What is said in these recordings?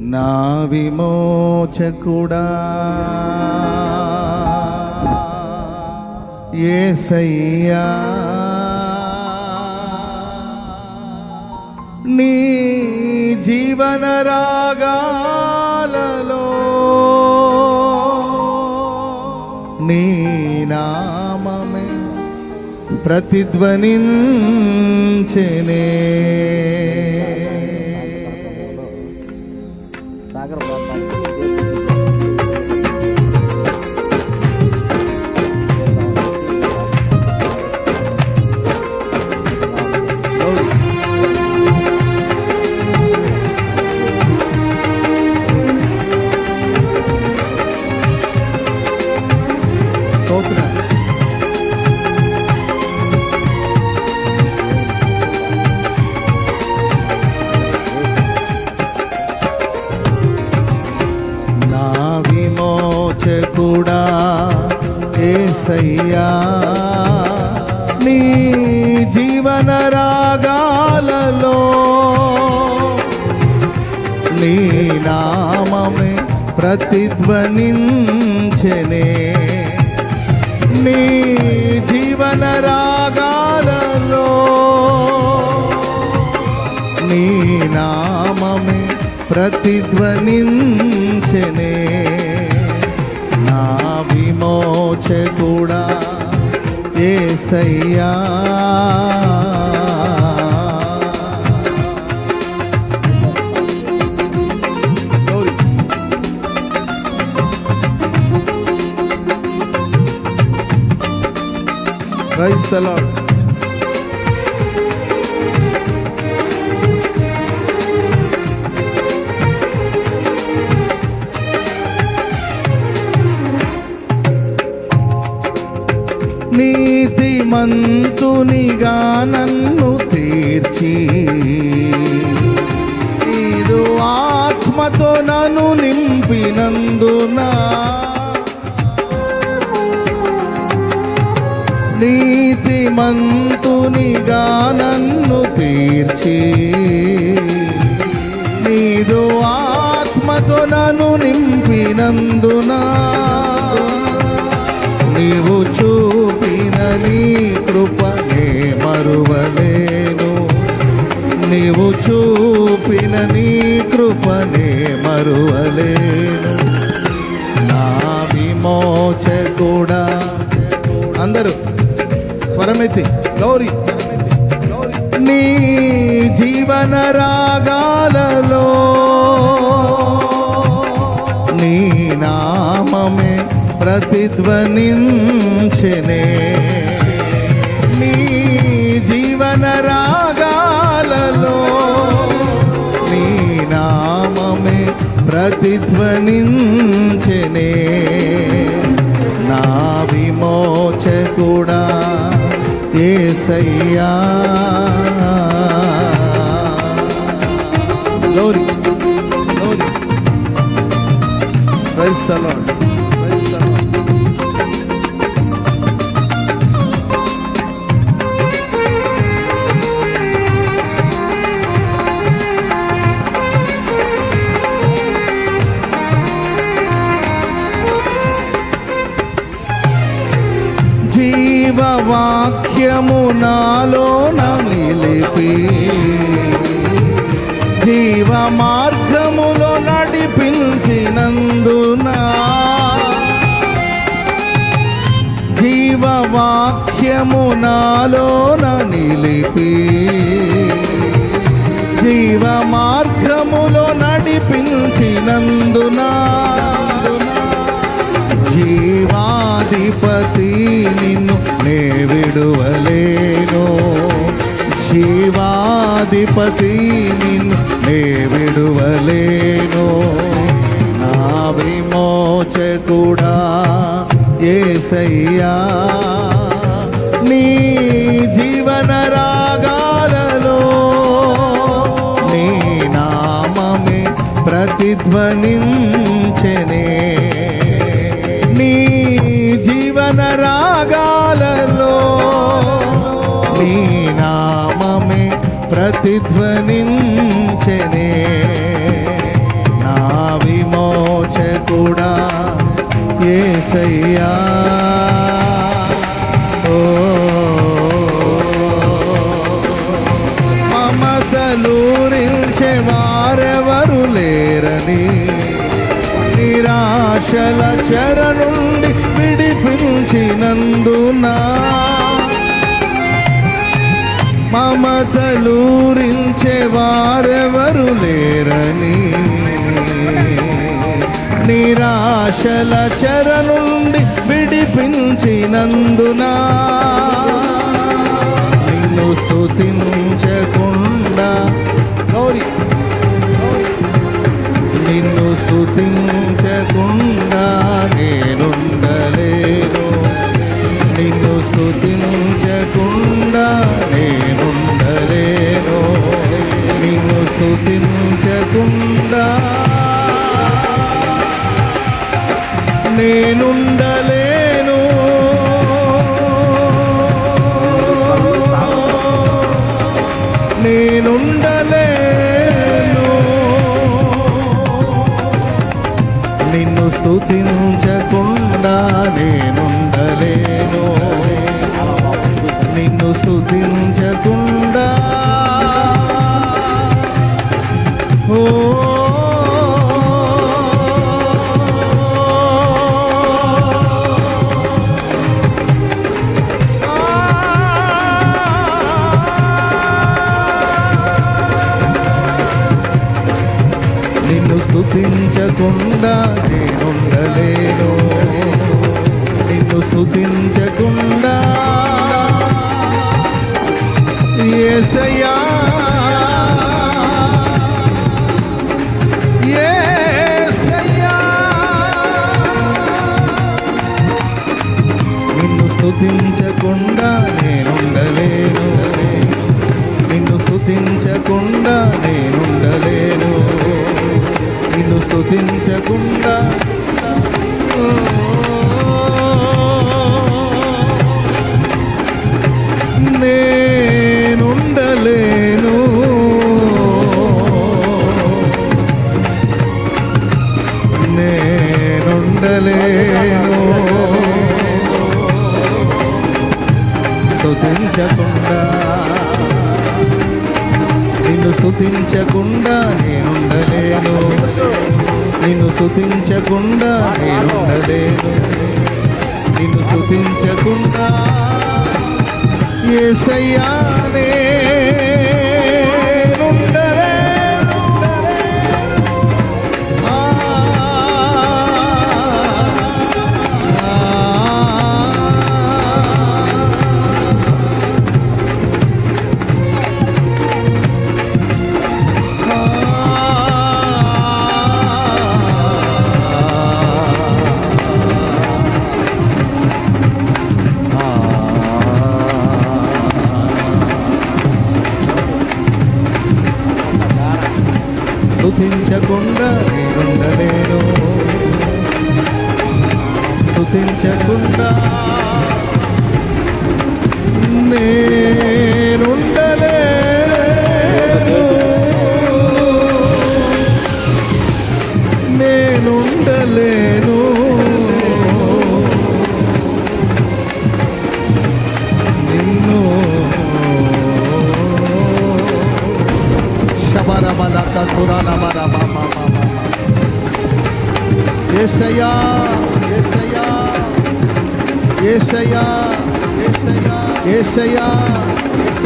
నా విమోచకుడా. ఏసయ్యా. నీ జీవన రాగాలలో నీ నామమే ప్రతిధ్వనించనే. విమోచకుడా ఏసయ్యా Glory. Praise the Lord. శ్రీమంతునిగా నన్ను తీర్చి. నీదు ఆత్మతో నన్ను నింపినందునా నీవు చూపిన నీ కృపనే మరువలేను. నీవు చూపిన నీ కృపనే మరువలేను. నా విమోచకుడా అందరూ స్వరమెత్తి గౌరీ. నీ జీవన రాగాలలో నీ నామమే ప్రతిధ్వనించనే. నీ జీవన రాగాలలో నీ నామమే ప్రతిధ్వనించనే. Yesayya glory glory praise the జీవవాక్యము నాలోన నిలిపి జీవ మార్గములో నడిపించినందున జీవాధిపతి నిన్ను నే విడువలేను. జీవాధిపతి నిన్ను నే విడువలేను. నా విమోచకుడా ఏసయ్యా నీ గగన రాగాలలో నీ నామమే ప్రతిధ్వనించనే. నీ జీవన రాగాలలో నీ నామమే ప్రతిధ్వనించనే. నా విమోచకుడా ఏసయ్యా. వారెవరు లేరని. నిరాశల చెర నుండి విడిపించినందున నిన్ను స్థుతించకుండా గౌరీ నిన్ను స్థుతించ నిన్ను నేనుండలేను. నేనుండలేను. నిన్ను స్థుతించకుండా నేనుండలేను. నిన్ను స్థుతించకుండా స్తుతించకుండా నేనుండలేను. నిన్ను స్తుతించకుండా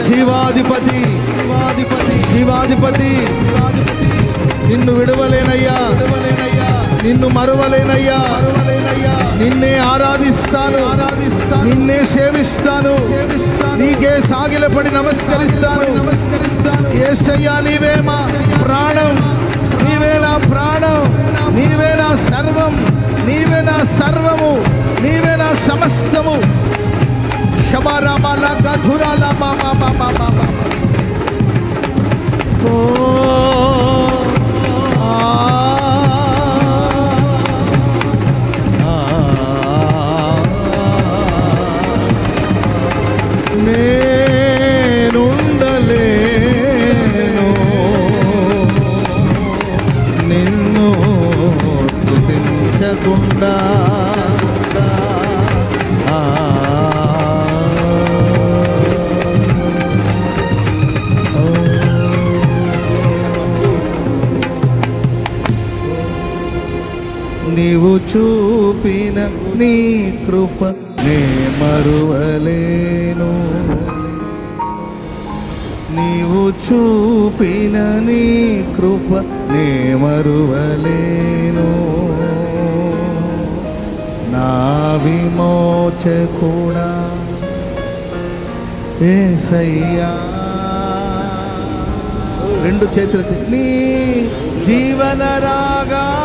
జీవాధిపతి జీవాధిపతి జీవాధిపతి. నిన్ను విడవలేనయ్యా విడవలేనయ్యా. నిన్ను మరువలేనయ్యా మరువలేనయ్యా. నిన్నే ఆరాధిస్తాను ఆరాధిస్తాను. నిన్నే సేవిస్తాను సేవిస్తాను. నీకే సాగిలపడి నమస్కరిస్తాను. నమస్కరిస్తాను. ఏసయ్యా నీవే మా ప్రాణం. నీవే నా ప్రాణం. నీవే నా సర్వం. నీవే నా సర్వము నీవే నా సమస్తము. శబరమల గధురల బాబా బాబా బాబా ఓ తప్పకుండా నీవు చూపిన నీ కృప నే మరువలేను. నీవు చూపిన నీ కృప నే మరువలేను. నా విమోచకుడా ఏసయ్యా. రెండు చేతులకి. నీ జీవన రాగాలలో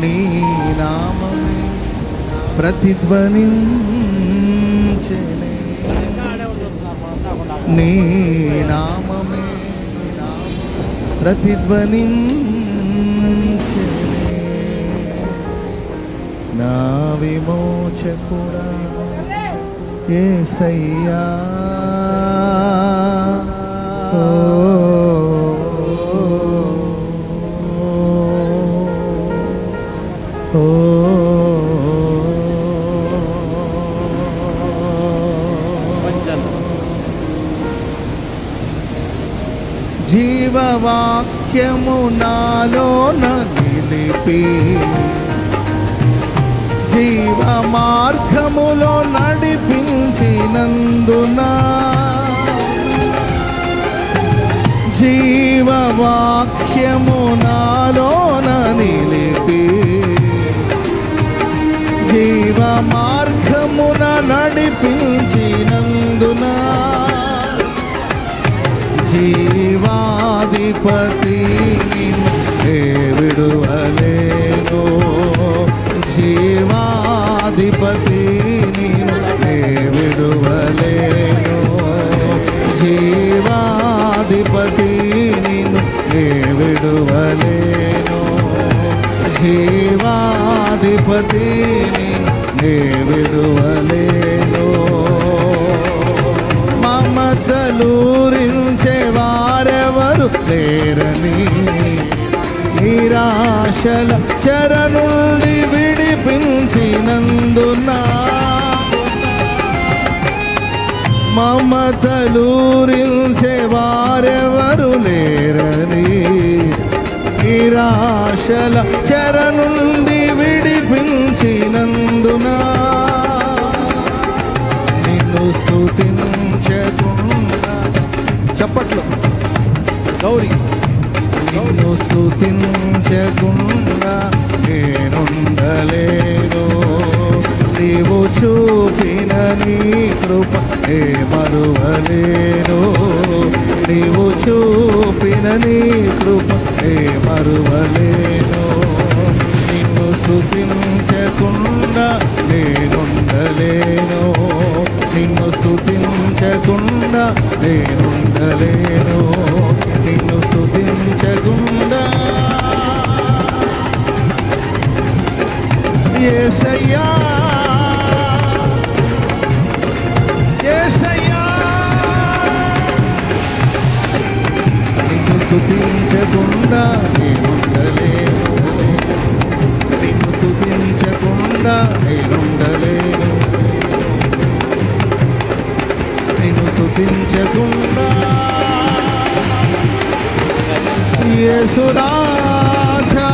నీ నామమే ప్రతిధ్వనించెనే. నీ నామమే ప్రతిధ్వనించెనే నా విమోచకుడా ఏ సయ్యా సర్వాధిపతి నిన్నే విడువలేను జీవాధిపతి నిన్నే విడువలేను జీవాధిపతి నిన్ను నే విడువలేను జీవాధిపతి నే విడువలేను తేరని నిరాశల చెర నుండి విడిపించినందున మమతలూరించే వారెవరు లేరని నిరాశల చెర నుండి విడిపించినందున నిన్ను స్థుతించకుండా చెప్పట్లు గౌరీ. నిన్ను స్థుతించకుండా నేనుండలేను. నీవు చూపిన నీ కృప ఏ మరువలేను నీవు చూపిన నీ కృప ఏ మరువలేను నిన్ను స్థుతించకుండా నేనుండలేను. నిన్ను స్థుతించకుండా నేనుండలేను నిన్ను స్థుతించకుండా ఏసయ్యా! ఏసయ్యా! నిన్ను స్థుతించకుండా నేనుండలేను నిన్ను స్థుతించకుండా నేనుండలేను నిన్ను స్థుతించకుండా యేసురాజా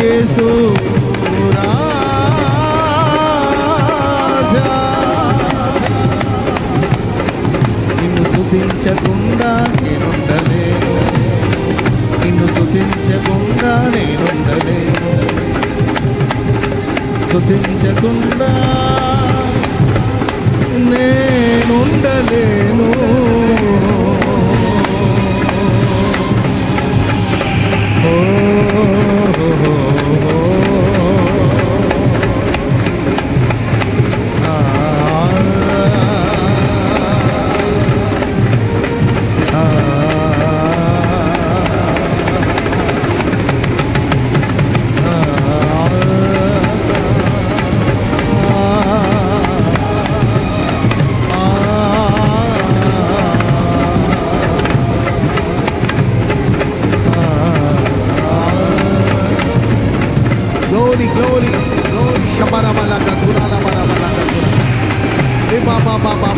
యేసు రాజా నిన్ను స్థుతించకుండా నేనుండలేను. నిన్ను స్థుతించకుండా నేనుండలేను. స్థుతించకుండా నేనుండలేను. ఓ, Bapak bapak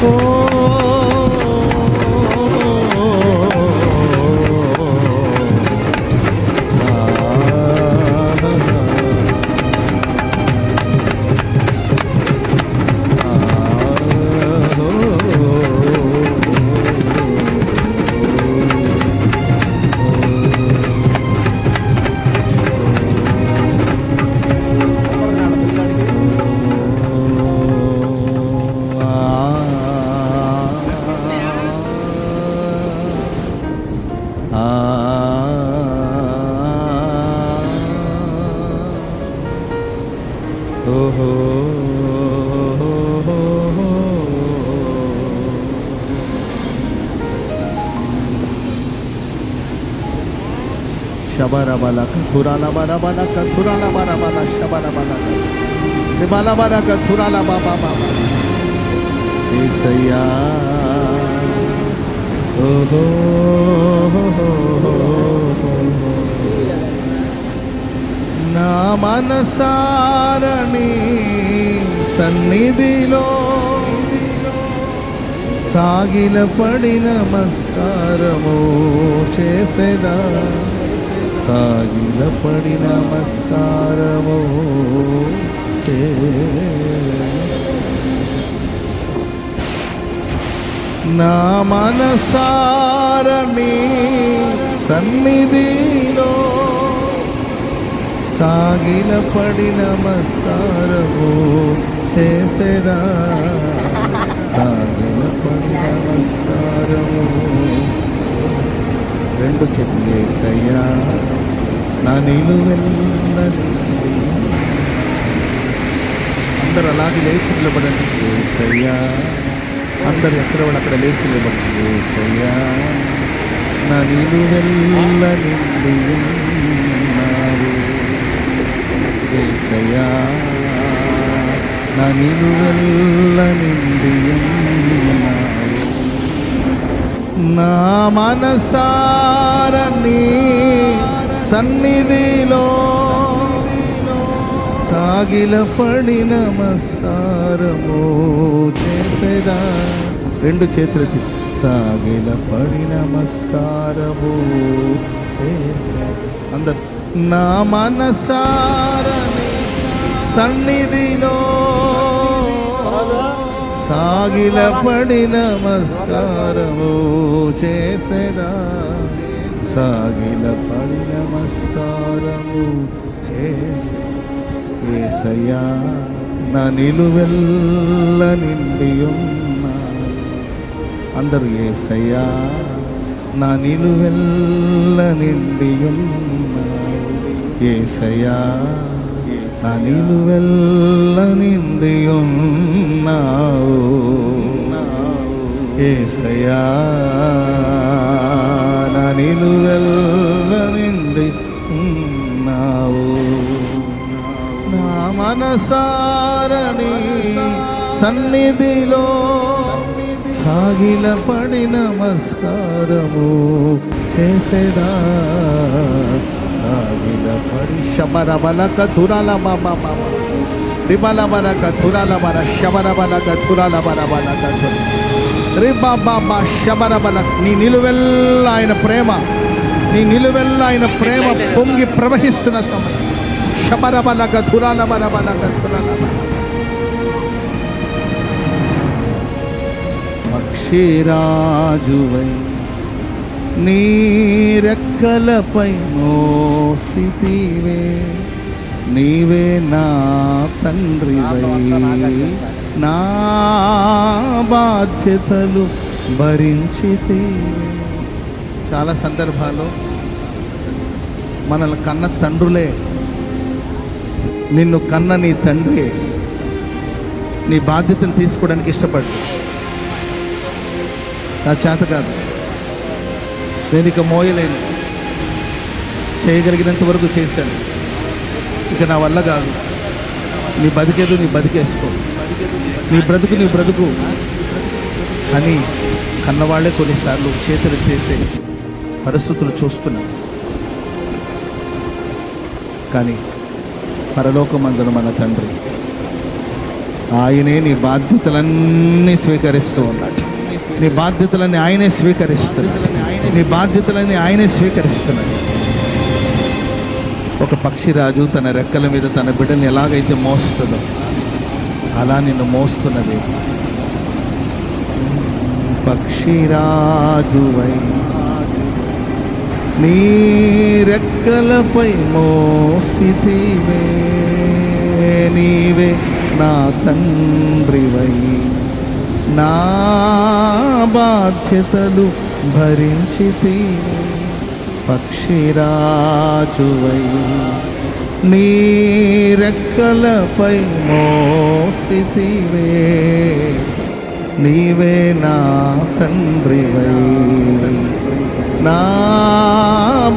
Oh శబరబలక తురాలబరబలక తురాలబరబల శబరబలక త్రిబలబరక తురాల బాబా బాబా ఏసయ్యా ఓహో నా మనసారణి సన్నిధిలో సాగిల పడి నమస్కారము చేసేదా సాగిల పడి నమస్కారము. నా మనసారణి సన్నిధిలో సాగిల పడి నమస్కారము చేసేదా? సాగిల పడి నమస్కారము. రెండు చెయ్యేసయ్యా నా నిలువెల్లని అందరూ అలాగే లేచి నిలబడండి. ఏసయ్యా. అందరు ఎక్కడ వాళ్ళు అక్కడ లేచి నిలబడండి. ఏసయ్యా. నా నిలువెల్ల నిండి ఉన్నావు. ఏసయ్యా. నా నిలువెల్ల నిండి ఉన్నావు. నా మనసారని సన్నిధిలో సాగిల పడి నమస్కారము చేసేదా? రెండు చేతులకి సాగిల పడి నమస్కారము చేసే అందరు నా మనసారని సన్నిధిలో సాగిల పడి నమస్కారము చేసేదా? సాగిల పడి నమస్కారము చేసే ఏసయ్యా నా నిలువెల్ల నిండి ఉన్నా. అందరూ ఏసయ్యా నా నిలువెల్ల నిండి ఉన్నా. ఏసయ్యా నా నిలువెల్ల నిండి ఉన్నావు. ఏసయ్యా నిలువెల్ల నిండి ఉన్నావు నా మనసారణి సన్నిధిలో సాగిల పడి నమస్కారము చేసేదా సాగిల పడి శబర బలక తురాల బాబా బాబా రిబల బలక తురాల బల శబర బలక తురాల బల బలక రిబా బాబా శబర నీ నిలువెల్ల ఆయన ప్రేమ. నీ నిలువెల్ల ఆయన ప్రేమ పొంగి ప్రవహిస్తున్న సమయం. శబర బలక తురాల పక్షిరాజువై నీ రెక్కలపై మోసితివే. నీవే నా తండ్రివై. నా బాధ్యతలు భరించితే. చాలా సందర్భాలు మనల్ని కన్న తండ్రులే నిన్ను కన్న నీ తండ్రి నీ బాధ్యతను తీసుకోవడానికి ఇష్టపడు నా చేత కాదు. నేను ఇక మోయలేను. చేయగలిగినంత వరకు చేశాను. ఇక నా వల్ల కాదు. నీ బతికేదు నీ బతికేసుకో. నీ బ్రతుకు నీ బ్రతుకు అని కన్నవాళ్ళే కొన్నిసార్లు చేతులు చేసే పరిస్థితులు చూస్తున్నాం. కానీ పరలోకమందున మన తండ్రి ఆయనే నీ బాధ్యతలన్నీ స్వీకరిస్తూ ఉన్నాడు. నీ బాధ్యతలన్నీ ఆయనే స్వీకరిస్తున్నాడు. నీ బాధ్యతలన్నీ ఆయనే స్వీకరిస్తున్నాడు. ఒక పక్షిరాజు తన రెక్కల మీద తన బిడ్డని ఎలాగైతే మోస్తుందో అలా నిన్ను మోస్తున్నది. పక్షిరాజువై నీ రెక్కలపై మోసితివే నీవే నా తండ్రివై. నా బాధ్యతలు భరించితివే పక్షిరాజువై. నీరెక్కలపై మోసితివే. నీవే నా తండ్రివై. నా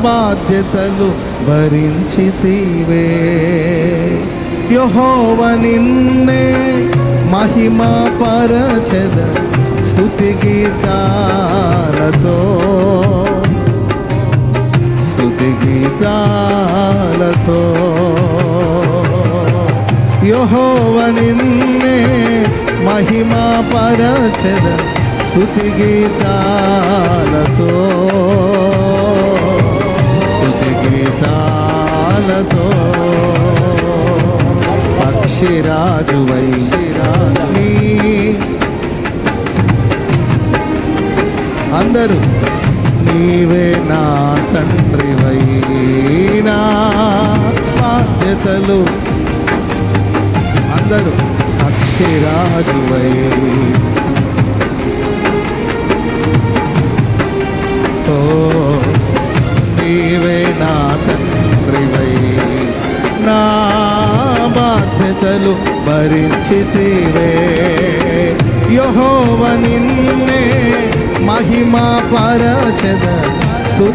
బాధ్యతలు భరించితివే. యహోవ నిన్నే మహిమ పరచద. స్థుతి గీతాలతో నీతి గీతాలతో. యహోవ నిన్నే మహిమ పరచద స్తుతి గీతాలతో. స్తుతి గీతాలతో. పక్షిరాజువై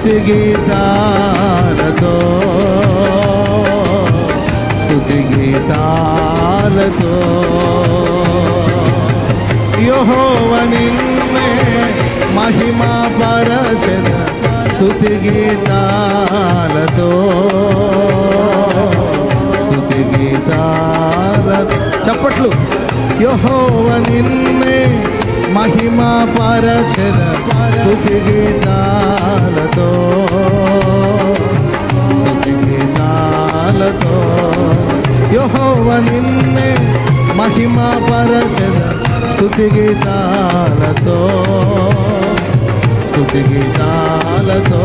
స్తుతి గీతాలతో స్తుతి గీతాలతో యహోవని మహిమా పరచద స్తుతి గీతాలతో స్తుతి గీతాలతో చప్పట్లు. యహోవ నిన్నే మహిమ పరచద స్తుతి గీతాలతో స్తుతి గీతాలతో యహోవ నిన్నే మహిమ పరచద స్తుతి గీతాలతో స్తుతి గీతాలతో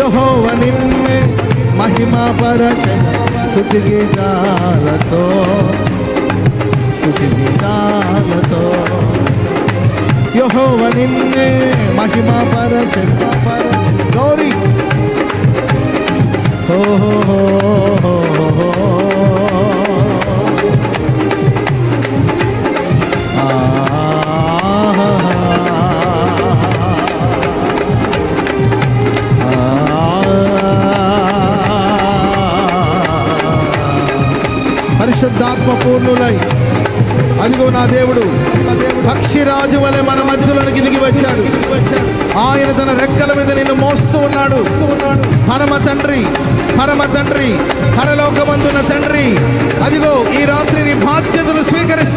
యహోవ నిన్నే మహిమ పరచద స్తుతి గీతాలతో స్తుతి గీతాలతో యహోవ నిన్నే మహిమ పర గౌరీ. పర గౌరీ హో పరిశుద్ధాత్మ పూర్ణులై అదిగో నా దేవుడు. పక్షిరాజు వలె మన మధ్యలోనికి దిగి వచ్చాడు. ఆయన తన రెక్కల మీద నిన్ను మోస్తూ ఉన్నాడు. పరమ తండ్రి పరమ తండ్రి పరలోకమందున్న తండ్రి. అదిగో ఈ రాత్రి నీ బాధ్యతలు స్వీకరిస్తున్నాడు